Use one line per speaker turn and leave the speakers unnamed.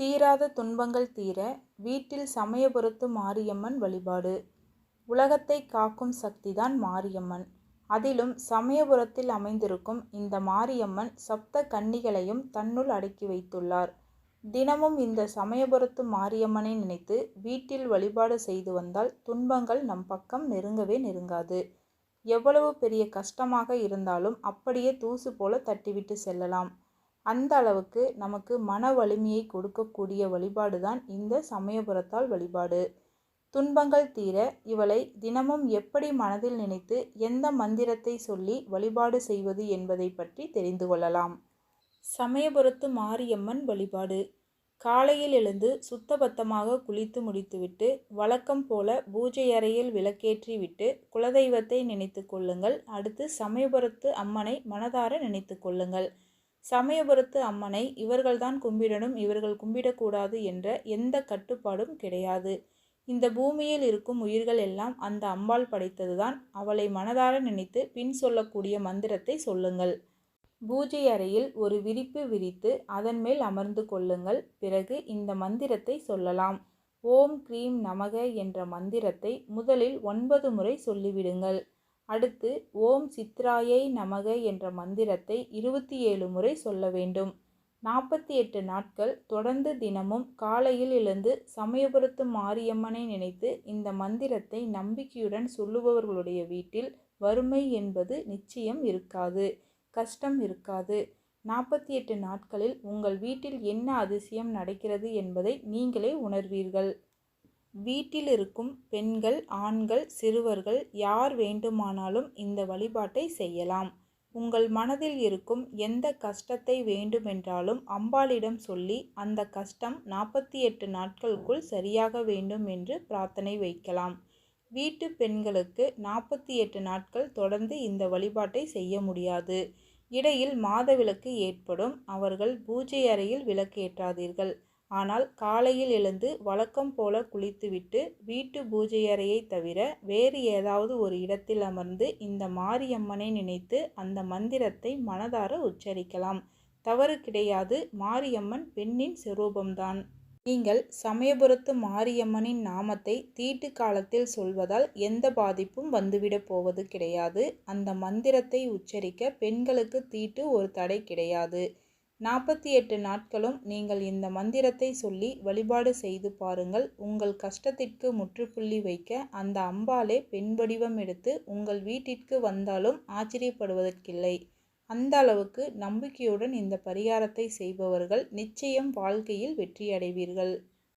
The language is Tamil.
தீராத துன்பங்கள் தீர வீட்டில் சமயபுரத்து மாரியம்மன் வழிபாடு. உலகத்தை காக்கும் சக்திதான் மாரியம்மன். அதிலும் சமயபுரத்தில் அமைந்திருக்கும் இந்த மாரியம்மன் சப்த கன்னிகளையும் தன்னுள் அடக்கி வைத்துள்ளார். தினமும் இந்த சமயபுரத்து மாரியம்மனை நினைத்து வீட்டில் வழிபாடு செய்து வந்தால் துன்பங்கள் நம் பக்கம் நெருங்கவே நெருங்காது. எவ்வளவு பெரிய கஷ்டமாக இருந்தாலும் அப்படியே தூசு போல தட்டிவிட்டு செல்லலாம். அந்த அளவுக்கு நமக்கு மன வலிமையை கொடுக்கக்கூடிய வழிபாடு தான் இந்த சமயபுரத்தால் வழிபாடு. துன்பங்கள் தீர இவளை தினமும் எப்படி மனதில் நினைத்து எந்த மந்திரத்தை சொல்லி வழிபாடு செய்வது என்பதை பற்றி தெரிந்து கொள்ளலாம். சமயபுரத்து மாரியம்மன் வழிபாடு. காலையில் எழுந்து சுத்தபத்தமாக குளித்து முடித்துவிட்டு வழக்கம் போல பூஜை அறையில் விளக்கேற்றி விட்டு குலதெய்வத்தை நினைத்து கொள்ளுங்கள். அடுத்து சமயபுரத்து அம்மனை மனதார நினைத்து கொள்ளுங்கள். சமயபுரத்து அம்மனை இவர்கள்தான் கும்பிடணும் இவர்கள் கும்பிடக்கூடாது என்ற எந்த கட்டுப்பாடும் கிடையாது. இந்த பூமியில் இருக்கும் உயிர்கள் எல்லாம் அந்த அம்பாள் படைத்ததுதான். அவளை மனதார நினைத்து பின் சொல்லக்கூடிய மந்திரத்தை சொல்லுங்கள். பூஜை அறையில் ஒரு விரிப்பு விரித்து அதன் மேல் அமர்ந்து கொள்ளுங்கள். பிறகு இந்த மந்திரத்தை சொல்லலாம். ஓம் க்ரீம் நமக என்ற மந்திரத்தை முதலில் ஒன்பது முறை சொல்லிவிடுங்கள். அடுத்து ஓம் சித்ராயை நமக என்ற மந்திரத்தை இருபத்தி ஏழு முறை சொல்ல வேண்டும். நாற்பத்தி எட்டு நாட்கள் தொடர்ந்து தினமும் காலையில் எழுந்து சமயபுரத்து மாரியம்மனை நினைத்து இந்த மந்திரத்தை நம்பிக்கையுடன் சொல்லுபவர்களுடைய வீட்டில் வறுமை என்பது நிச்சயம் இருக்காது கஷ்டம் இருக்காது. நாற்பத்தி எட்டு நாட்களில் உங்கள் வீட்டில் என்ன அதிசயம் நடக்கிறது என்பதை நீங்களே உணர்வீர்கள். வீட்டில் இருக்கும் பெண்கள் ஆண்கள் சிறுவர்கள் யார் வேண்டுமானாலும் இந்த வழிபாட்டை செய்யலாம். உங்கள் மனதில் இருக்கும் எந்த கஷ்டத்தை வேண்டுமென்றாலும் அம்பாளிடம் சொல்லி அந்த கஷ்டம் நாற்பத்தி எட்டு நாட்களுக்குள் சரியாக வேண்டும் என்று பிரார்த்தனை வைக்கலாம். வீட்டு பெண்களுக்கு நாற்பத்தி எட்டு நாட்கள் தொடர்ந்து இந்த வழிபாட்டை செய்ய முடியாது. இடையில் மாதவிலக்கு ஏற்படும். அவர்கள் பூஜை அறையில் விளக்கேற்றாதீர்கள். ஆனால் காலையில் எழுந்து வழக்கம் போல குளித்துவிட்டு வீட்டு பூஜையறையை தவிர வேறு ஏதாவது ஒரு இடத்தில் அமர்ந்து இந்த மாரியம்மனை நினைத்து அந்த மந்திரத்தை மனதார உச்சரிக்கலாம். தவறு கிடையாது. மாரியம்மன் பெண்ணின் சிரூபம்தான். நீங்கள் சமயபுரத்து மாரியம்மனின் நாமத்தை தீட்டு காலத்தில் சொல்வதால் எந்த பாதிப்பும் வந்துவிடப் போவது கிடையாது. அந்த மந்திரத்தை உச்சரிக்க பெண்களுக்கு தீட்டு ஒரு தடை கிடையாது. நாற்பத்தி எட்டு நாட்களும் நீங்கள் இந்த மந்திரத்தை சொல்லி வழிபாடு செய்து பாருங்கள். உங்கள் கஷ்டத்திற்கு முற்றுப்புள்ளி வைக்க அந்த அம்பாலே பெண் வடிவம் எடுத்து உங்கள் வீட்டிற்கு வந்தாலும் ஆச்சரியப்படுவதற்கில்லை. அந்த அளவுக்கு நம்பிக்கையுடன் இந்த பரிகாரத்தை செய்பவர்கள் நிச்சயம் வாழ்க்கையில் வெற்றியடைவீர்கள்.